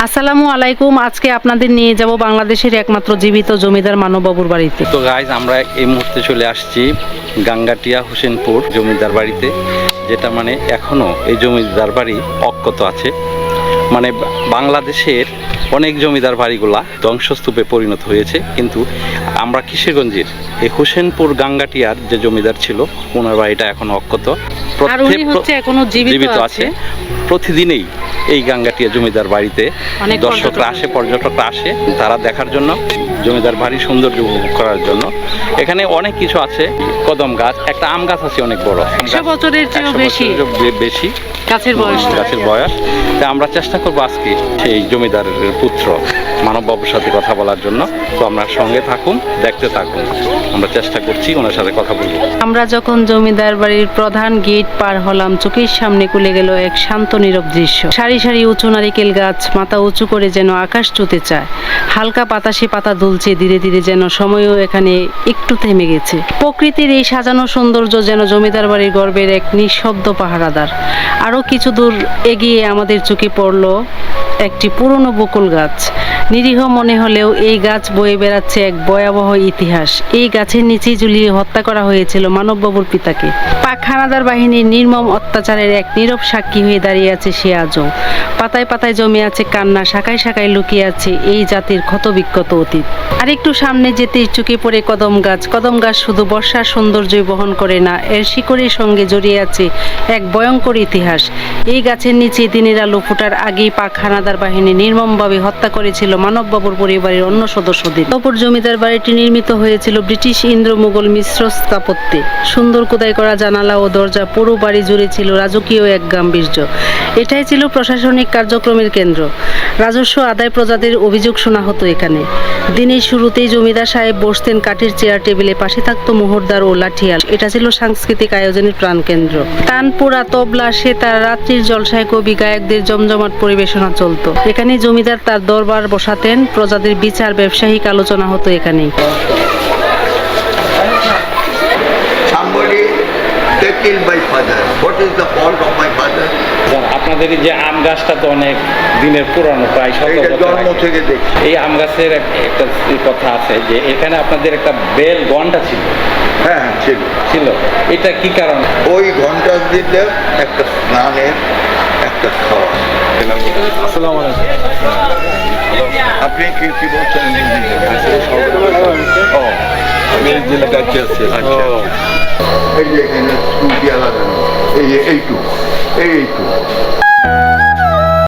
আসসালামু আলাইকুম আজকে আপনাদের নিয়ে যাব বাংলাদেশের একমাত্র জীবিত জমিদার মানববাবুর বাড়িতে। তো গাইজ আমরা এই মুহূর্তে চলে আসছি গাঙ্গাটিয়া হোসেনপুর জমিদার বাড়িতে যেটা মানে এখনও এই জমিদার বাড়ি অক্ষত আছে। মানে বাংলাদেশের অনেক জমিদার বাড়িগুলা ধ্বংসস্তূপে পরিণত হয়েছে কিন্তু আমরা কিশোরগঞ্জের এই হোসেনপুর গাঙ্গাটিয়ার যে জমিদার ছিল ওনার বাড়িটা এখনও অক্ষত। প্রত্যেক- জীবিত আছে। প্রতিদিনেই এই গাঙ্গাটিয়া জমিদার বাড়িতে দর্শকরা আসে পর্যটকরা আসে তারা দেখার জন্য। জমিদার বাড়ি সৌন্দর্য উপভোগ করার জন্য। এখানে অনেক কিছু আছে কদম গাছ একটা আম গাছ আছে অনেক বড়। একশো বছরের চেয়েও বেশি। বেশি। গাছের বয়স। গাছের বয়স। তা আমরা চেষ্টা করব আজকে সেই জমিদারের পুত্র মানববাবুর সাথে কথা বলার জন্য। তো আমরা সঙ্গে থাকুন দেখতে থাকুন। আমরা চেষ্টা করছি ওনার সাথে কথা বলব আমরা যখন জমিদার বাড়ির প্রধান গেট পার হলাম চোখের সামনে খুলে গেল এক শান্ত নীরব দৃশ্য। সারি সারি উঁচু নারিকেল গাছ মাথা উঁচু করে যেন আকাশ চুতে চায়। হালকা বাতাসে পাতা দুলছে, ধীরে ধীরে যেন সময়ও এখানে একটু থেমে গেছে। প্রকৃতির এই সাজানো সৌন্দর্য যেন জমিদার বাড়ির গর্বের এক নিঃশব্দ পাহারাদার। আরও কিছু দূর এগিয়ে আমাদের চোখে পড়ল একটি পুরনো বকুল গাছ। নিরীহ মনে হলেও এই গাছ বয়ে বেড়াচ্ছে এক ভয়াবহ ইতিহাস। এই গাছের নিচেই ঝুলিয়ে হত্যা করা হয়েছিল মানববাবুর পিতাকে। পাক হানাদার বাহিনীর নির্মম অত্যাচারের এক নীরব সাক্ষী হয়ে দাঁড়িয়ে আছে সে আজও। পাতায় পাতায় জমে আছে কান্না, শাখায় শাখায় লুকিয়ে আছে এই জাতির ক্ষতবিক্ষত অতীত। আর একটু সামনে যেতেই চুকে পড়ে কদম গাছ। কদম গাছ শুধু বর্ষার সৌন্দর্যই বহন করে না, এর শিকড়ের সঙ্গে জড়িয়ে আছে এক ভয়ঙ্কর ইতিহাস। এই গাছের নিচে দিনের আলো ফোটার আগেই পাক হানাদার বাহিনী নির্মমভাবে হত্যা করেছিল মানববাবুর পরিবারের অন্য সদস্যদের। অপর জমিদার বাড়িটি নির্মিত হয়েছিল ব্রিটিশ ইন্দ্র মুঘল মিশ্র স্থাপত্যে। সুন্দর খোদাই করা জানালা ও দরজা পুরো বাড়ি জুড়ে ছিল রাজকীয় এক গাম্ভীর্য। এটাই ছিল প্রশাসনিক কার্যক্রমের কেন্দ্র। রাজস্ব আদায় প্রজাদের অভিযোগ শোনা হতো এখানে দিনের শুরুতেই জমিদার সাহেব বসতেন কাঠের চেয়ার টেবিলে, পাশে থাকতো মোহরদার ও লাঠিয়াল এটা ছিল সাংস্কৃতিক আয়োজনের প্রাণকেন্দ্র তানপুরা তবলা, সেতার, রাত্রির জলসায় কবি গায়কদের জমজমাট পরিবেশনা চলতো এখানে জমিদার তার দরবার বসাতেন, প্রজাদের বিচার, ব্যবসায়িক আলোচনা হতো এখানেই. What is the fault of? আপনাদের যে আম গাছটা তো অনেক দিনের পুরানো প্রায় শত বছর থেকে দেখছি। এই আম গাছের একটা কথা আছে যে এখানে আপনাদের একটা বেল গন্ডা ছিল। হ্যাঁ হ্যাঁ, ছিল। ছিল। এটা কি কারণ? ওই ঘণ্টা দিতে একটা স্নানের একটা খাওয়া। আপনি কি কি বলছেন? ও আমি জেলা কাছে আছে। আচ্ছা। এই যে এখানে স্কুটি আলাদা। এই যে Eito.